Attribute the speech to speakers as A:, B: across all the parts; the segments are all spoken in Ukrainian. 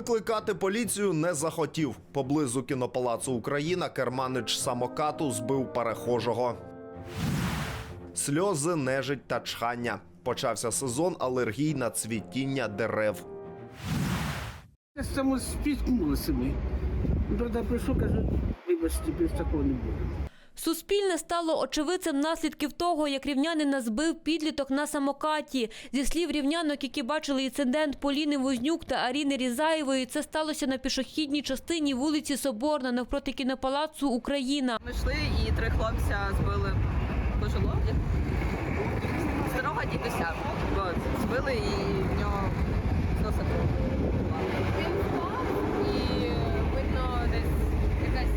A: Викликати поліцію не захотів. Поблизу кінопалацу Україна керманич самокату збив перехожого. Сльози, нежить та чхання. Почався сезон алергій на цвітіння дерев.
B: Я саме спіткнулися. Правда, прийшов, каже, вибачте, без такого не буде.
C: Суспільне стало очевидцем наслідків того, як рівнянина збив підліток на самокаті. Зі слів рівнянок, які бачили інцидент Поліни Вознюк та Аріни Різаєвої, це сталося на пішохідній частині вулиці Соборна навпроти кінопалацу Україна.
D: Ми йшли і три хлопця збили пожилого старого дідуся. Збили і в нього носа кров.
E: Він впав і видно десь якась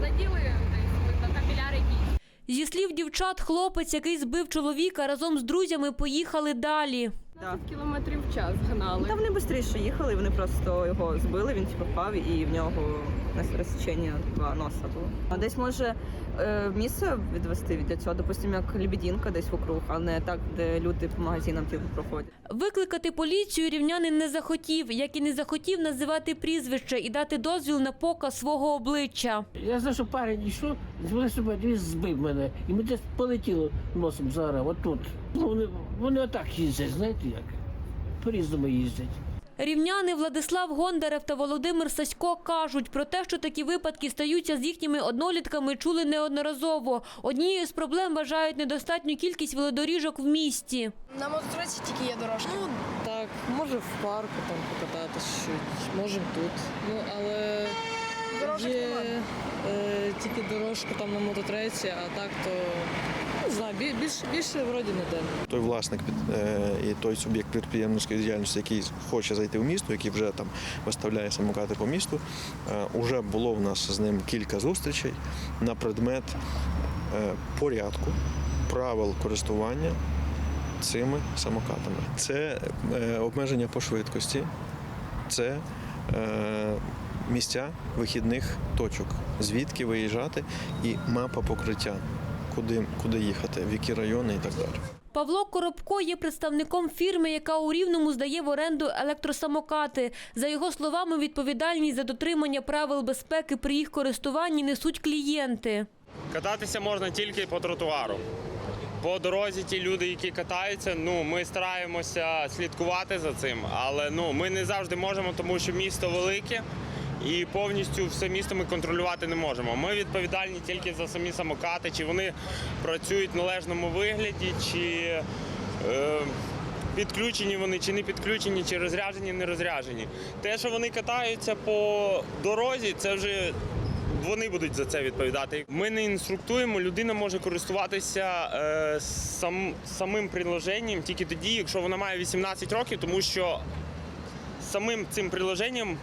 E: заділи десь видно капіляри якісь.
C: Зі слів дівчат, хлопець, який збив чоловіка, разом з друзями поїхали далі.
D: Так.
E: Кілометрів в час гнали.
D: Та вони швидше їхали, вони просто його збили, він типу впав і в нього розсічення два носа було. А десь може е, місце відвести від цього, допустимо, як Лебедінка десь вокруг, а не так, де люди по магазинам типу, проходять.
C: Викликати поліцію рівнянин не захотів, як і не захотів називати прізвище і дати дозвіл на показ свого обличчя.
B: Я знаю, що парень йшов, вони себе він збив мене. І ми десь полетіло носом зараз, отут. Ну, вони, вони отак їздять, знаєте як? По-різному їздять.
C: Рівняни Владислав Гондарев та Володимир Сасько кажуть про те, що такі випадки стаються з їхніми однолітками, чули неодноразово. Однією з проблем вважають недостатню кількість велодоріжок в місті.
F: На мотоциклі тільки є дорожки.
G: Ну так, може в парку там покататись чуть, можемо тут. Ну але
F: Дорожок
G: є
F: немає.
G: е, тільки дорожка там на мототреці, а так то більше, більше вроді не де.
H: той власник е, і той суб'єкт підприємницької діяльності, який хоче зайти в місто, який вже там виставляє самокати по місту, е, уже було в нас з ним кілька зустрічей на предмет е, порядку, правил користування цими самокатами. Це обмеження по швидкості, це місця вихідних точок, звідки виїжджати, і мапа покриття, куди, куди їхати, в які райони і так далі.
C: Павло Коробко є представником фірми, яка у Рівному здає в оренду електросамокати. За його словами, відповідальність за дотримання правил безпеки при їх користуванні несуть клієнти.
I: Кататися можна тільки по тротуару. По дорозі ті люди, які катаються, ну ми стараємося слідкувати за цим, але ну ми не завжди можемо, тому що місто велике і повністю все місто ми контролювати не можемо. Ми відповідальні тільки за самі самокати, чи вони працюють в належному вигляді, чи е, підключені вони, чи не підключені, чи розряджені, не розряджені. Те, що вони катаються по дорозі, це вже вони будуть за це відповідати. Ми не інструктуємо, людина може користуватися е, сам, самим приложенням тільки тоді, якщо вона має 18 років, тому що самим цим приложенням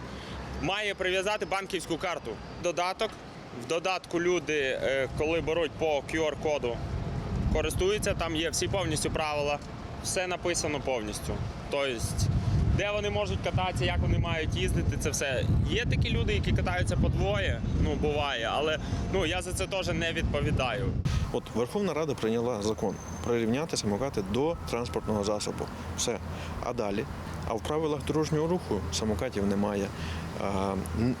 I: має прив'язати банківську карту. Додаток. В додатку люди, е, коли беруть по QR-коду, користуються, там є всі повністю правила, все написано повністю. Тобто, де вони можуть кататися, як вони мають їздити, це все. Є такі люди, які катаються по двоє, ну буває, але ну я за це теж не відповідаю.
H: От Верховна Рада прийняла закон прирівняти самокати до транспортного засобу. Все. А далі? А в правилах дорожнього руху самокатів немає.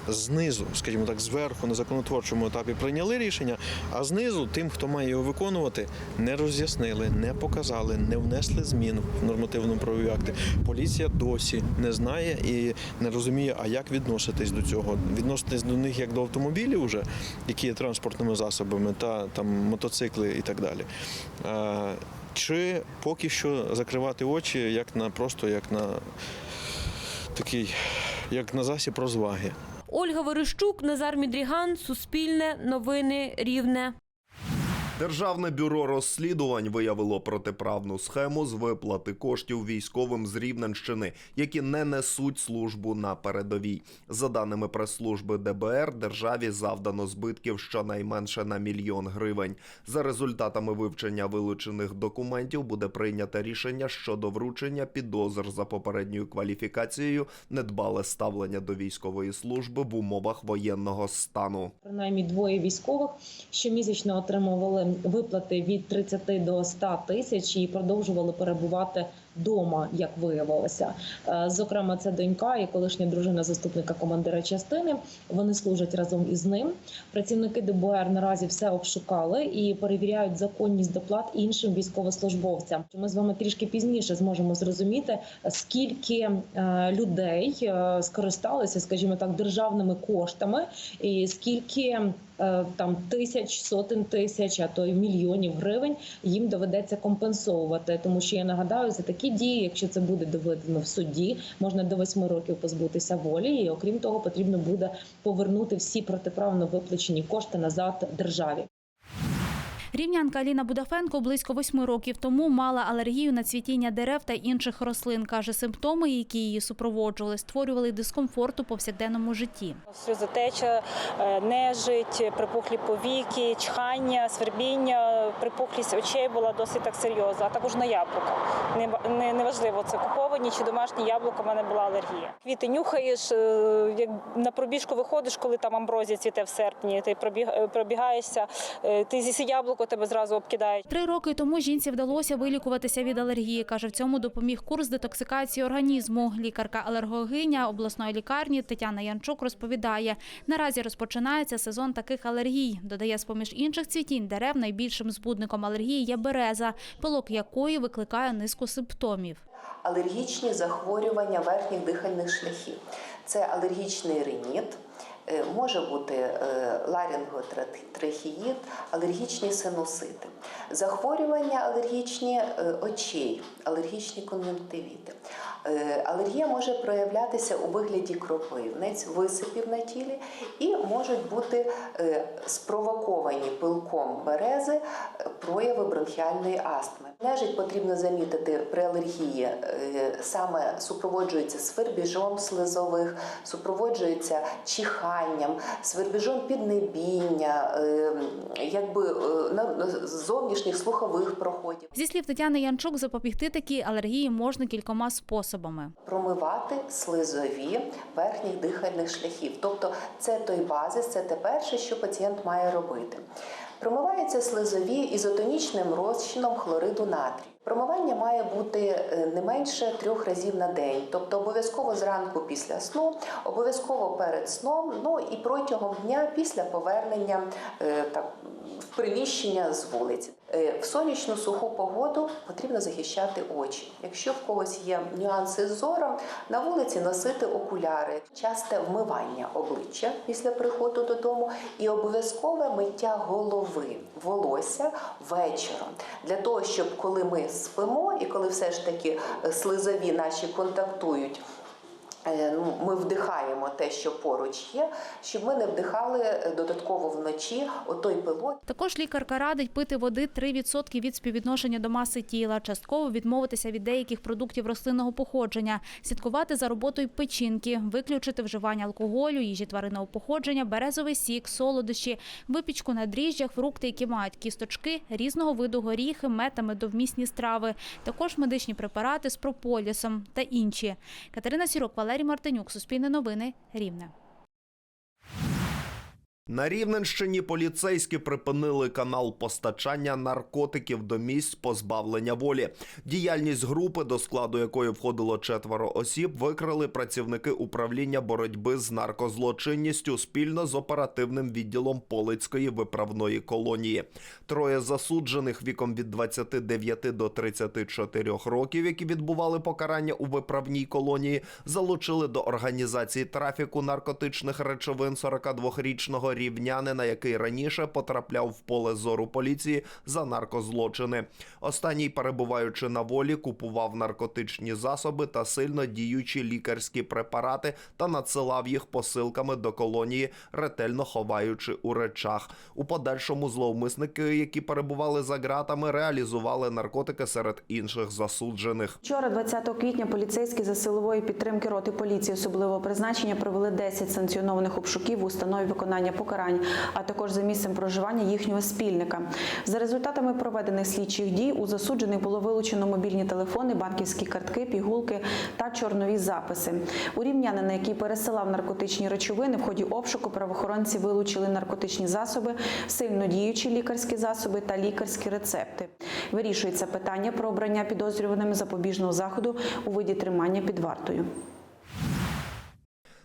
H: Знизу, скажімо так, зверху на законотворчому етапі прийняли рішення, а знизу тим, хто має його виконувати, не роз'яснили, не показали, не внесли змін в нормативно-правові акти. Поліція досі не знає і не розуміє, а як відноситись до цього. Відноситись до них як до автомобілів, уже, які є транспортними засобами, та там мотоцикли і так далі. Чи поки що закривати очі як на просто як на такий, як на засіб розваги.
C: Ольга Верещук, Назар Мідріган, Суспільне, Новини, Рівне.
A: Державне бюро розслідувань виявило протиправну схему з виплати коштів військовим з Рівненщини, які не несуть службу на передовій. За даними прес-служби ДБР, державі завдано збитків щонайменше на мільйон гривень. За результатами вивчення вилучених документів буде прийнято рішення щодо вручення підозр за попередньою кваліфікацією, недбале ставлення до військової служби в умовах воєнного стану.
J: Принаймні двоє військових щомісячно отримували виплати від 30 до 100 тисяч і продовжували перебувати дома, як виявилося. Е, Зокрема, це донька і колишня дружина заступника командира частини. Вони служать разом із ним. Працівники ДБР наразі все обшукали і перевіряють законність доплат іншим військовослужбовцям. Ми з вами трішки пізніше зможемо зрозуміти, скільки е, людей е, скористалися, скажімо так, державними коштами, і скільки там тисяч, сотень тисяч, а то й мільйонів гривень їм доведеться компенсовувати. Тому що я нагадаю, за такі дії, якщо це буде доведено в суді, можна до восьми років позбутися волі, і окрім того, потрібно буде повернути всі протиправно виплачені кошти назад державі.
K: Рівнянка Аліна Будафенко близько восьми років тому мала алергію на цвітіння дерев та інших рослин. Каже, симптоми, які її супроводжували, створювали дискомфорт у повсякденному житті.
L: Сльозотеча, е, нежить, припухлі повіки, чхання, свербіння, припухлість очей була досить так серйозна, а також на яблука. Не- не- Неважливо, це куповані чи домашні яблука, в мене була алергія. Квіти нюхаєш, е, як на пробіжку виходиш, коли там амброзія цвіте в серпні, ти е, пробігаєшся, ти з'їси яблуко, тебе зразу обкидають.
K: Три роки тому жінці вдалося вилікуватися від алергії. Каже, в цьому допоміг курс детоксикації організму. Лікарка-алергологиня обласної лікарні Тетяна Янчук розповідає, наразі розпочинається сезон таких алергій. Додає, з-поміж інших цвітінь дерев найбільшим збудником алергії є береза, пилок якої викликає низку симптомів.
M: алергічні захворювання верхніх дихальних шляхів. Це алергічний риніт, може бути е, ларинготрахеїд, алергічні синусити, захворювання алергічні е, очей, алергічні кон'юнктивіти. Е, Алергія може проявлятися у вигляді кропивниць, висипів на тілі і можуть бути е, спровоковані пилком берези е, прояви бронхіальної астми. Нежить потрібно замітити при алергії е, саме супроводжується свербіжом слизових, супроводжується чиханням, свербіжом піднебіння, е, якби е, зовнішніх слухових проходів.
K: Зі слів Тетяни Янчук, запобігти такій алергії можна кількома способами.
M: Промивати слизові верхніх дихальних шляхів. Тобто це той базис, це те перше, що пацієнт має робити. Промиваються слизові ізотонічним розчином хлориду натрію. Промивання має бути е, не менше трьох разів на день, тобто обов'язково зранку після сну, обов'язково перед сном, ну і протягом дня після повернення е, так, в приміщення з вулиці. Е, В сонячну суху погоду потрібно захищати очі. Якщо в когось є нюанси з зором, на вулиці носити окуляри, часте вмивання обличчя після приходу додому і обов'язкове миття голови, волосся вечором. Для того, щоб коли ми спимо і коли все ж таки е, слизові наші контактують. Е, ну, Ми вдихаємо те, що поруч є, щоб ми не вдихали е, додатково вночі отой пилок,
K: Також лікарка радить пити води 3% від співвідношення до маси тіла, частково відмовитися від деяких продуктів рослинного походження, слідкувати за роботою печінки, виключити вживання алкоголю, їжі тваринного походження, березовий сік, солодощі, випічку на дріжджах, фрукти, які мають кісточки, різного виду горіхи, мед та медовмісні страви, також медичні препарати з прополісом та інші. Катерина Сірок, Валерій Мартинюк, Суспільне новини, Рівне.
A: На Рівненщині поліцейські припинили канал постачання наркотиків до місць позбавлення волі. Діяльність групи, до складу якої входило четверо осіб, викрили працівники управління боротьби з наркозлочинністю спільно з оперативним відділом Полицької виправної колонії. Троє засуджених віком від 29 до 34 років, які відбували покарання у виправній колонії, залучили до організації трафіку наркотичних речовин 42-річного рівнянина, який раніше потрапляв в поле зору поліції за наркозлочини. Останній, перебуваючи на волі, купував наркотичні засоби та сильно діючі лікарські препарати та надсилав їх посилками до колонії, ретельно ховаючи у речах. У подальшому зловмисники, які перебували за ґратами, реалізували наркотики серед інших засуджених.
N: Вчора, 20 квітня, поліцейські за силової підтримки роти поліції особливого призначення провели 10 санкціонованих обшуків в установі виконання покарання покарань, а також за місцем проживання їхнього спільника. За результатами проведених слідчих дій у засуджених було вилучено мобільні телефони, банківські картки, пігулки та чорнові записи. У рівнянина, який пересилав наркотичні речовини, в ході обшуку правоохоронці вилучили наркотичні засоби, сильнодіючі лікарські засоби та лікарські рецепти. Вирішується питання про обрання підозрюваними запобіжного заходу у виді тримання під вартою.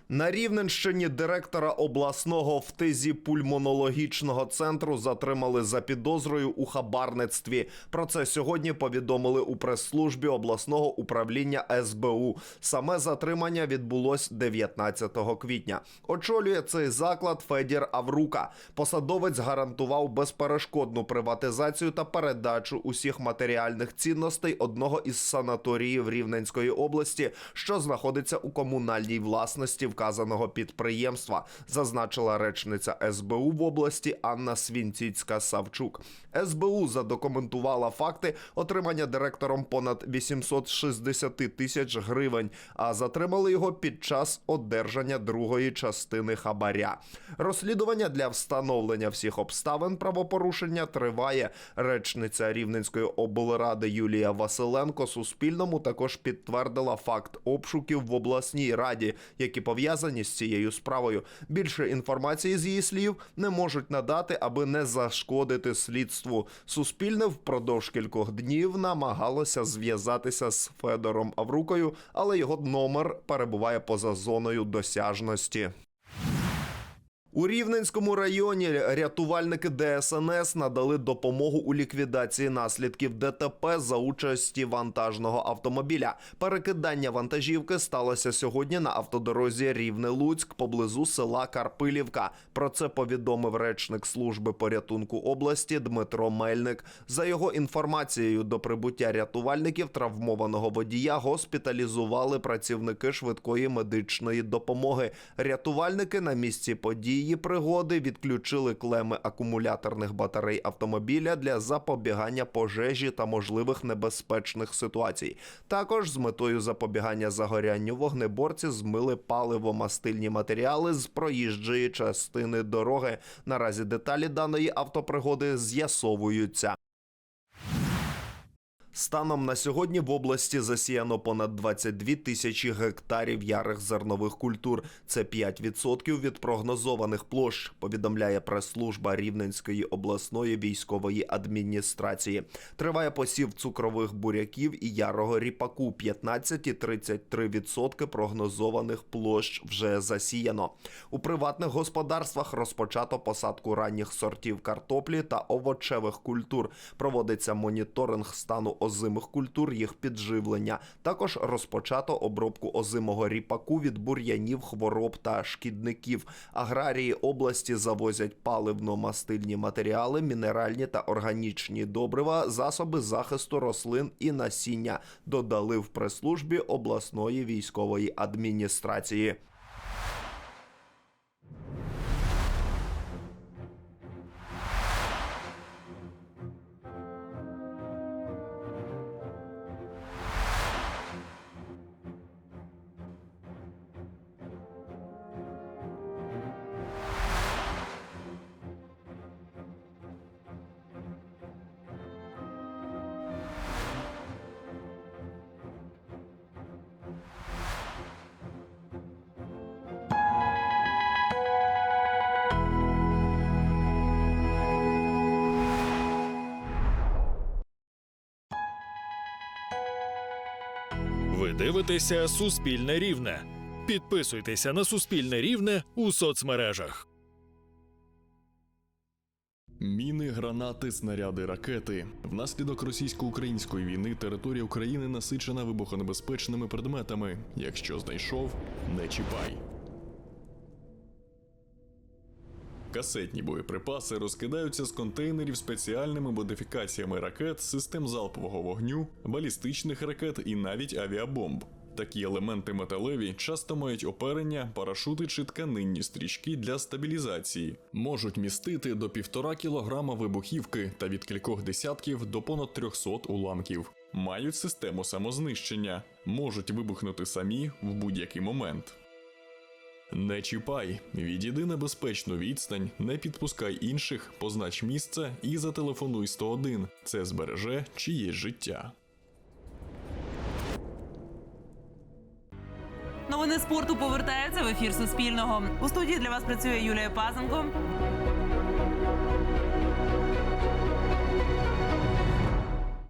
A: На Рівненщині директора обласного фтизі-пульмонологічного центру затримали за підозрою у хабарництві. Про це сьогодні повідомили у прес-службі обласного управління СБУ. Саме затримання відбулось 19 квітня. Очолює цей заклад Федір Аврука. Посадовець гарантував безперешкодну приватизацію та передачу усіх матеріальних цінностей одного із санаторіїв Рівненської області, що знаходиться у комунальній власності вказаного підприємства, зазначила речниця СБУ в області Анна Свінціцька Савчук. СБУ задокументувала факти отримання директором понад 860 тисяч гривень, а затримали його під час одержання другої частини хабаря. Розслідування для встановлення всіх обставин правопорушення триває. Речниця Рівненської облради Юлія Василенко Суспільному також підтвердила факт обшуків в обласній раді, які пов'язані з цією справою. Більше інформації з її слів не можуть надати, аби не зашкодити слідству. Суспільне впродовж кількох днів намагалося зв'язатися з Федором Аврукою, але його номер перебуває поза зоною досяжності. У Рівненському районі рятувальники ДСНС надали допомогу у ліквідації наслідків ДТП за участі вантажного автомобіля. Перекидання вантажівки сталося сьогодні на автодорозі Рівне-Луцьк поблизу села Карпилівка. Про це повідомив речник служби порятунку області Дмитро Мельник. За його інформацією, до прибуття рятувальників травмованого водія госпіталізували працівники швидкої медичної допомоги. Рятувальники на місці події пригоди відключили клеми акумуляторних батарей автомобіля для запобігання пожежі та можливих небезпечних ситуацій. Також з метою запобігання загорянню вогнеборці змили паливо-мастильні матеріали з проїжджої частини дороги. Наразі деталі даної автопригоди з'ясовуються. Станом на сьогодні в області засіяно понад 22 тисячі гектарів ярих зернових культур. Це 5% від прогнозованих площ, повідомляє прес-служба Рівненської обласної військової адміністрації. Триває посів цукрових буряків і ярого ріпаку. 15 і 33% прогнозованих площ вже засіяно. У приватних господарствах розпочато посадку ранніх сортів картоплі та овочевих культур. Проводиться моніторинг стану озимих культур, їх підживлення. Також розпочато обробку озимого ріпаку від бур'янів, хвороб та шкідників. Аграрії області завозять паливно-мастильні матеріали, мінеральні та органічні добрива, засоби захисту рослин і насіння. Додали в прес-службі обласної військової адміністрації.
O: Дивитеся Суспільне Рівне. Підписуйтеся на Суспільне Рівне у соцмережах.
P: Міни, гранати, снаряди, ракети. Внаслідок російсько-української війни територія України насичена вибухонебезпечними предметами. Якщо знайшов, не чіпай. Касетні боєприпаси розкидаються з контейнерів спеціальними модифікаціями ракет, систем залпового вогню, балістичних ракет і навіть авіабомб. Такі елементи металеві часто мають оперення, парашути чи тканинні стрічки для стабілізації, можуть містити до півтора кілограма вибухівки та від кількох десятків до понад 300 уламків. Мають систему самознищення, можуть вибухнути самі в будь-який момент. Не чіпай, відійди на безпечну відстань, не підпускай інших, познач місце і зателефонуй 101. Це збереже чиєсь життя.
G: Новини спорту повертаються в ефір Суспільного. У студії для вас працює Юлія Пазенко.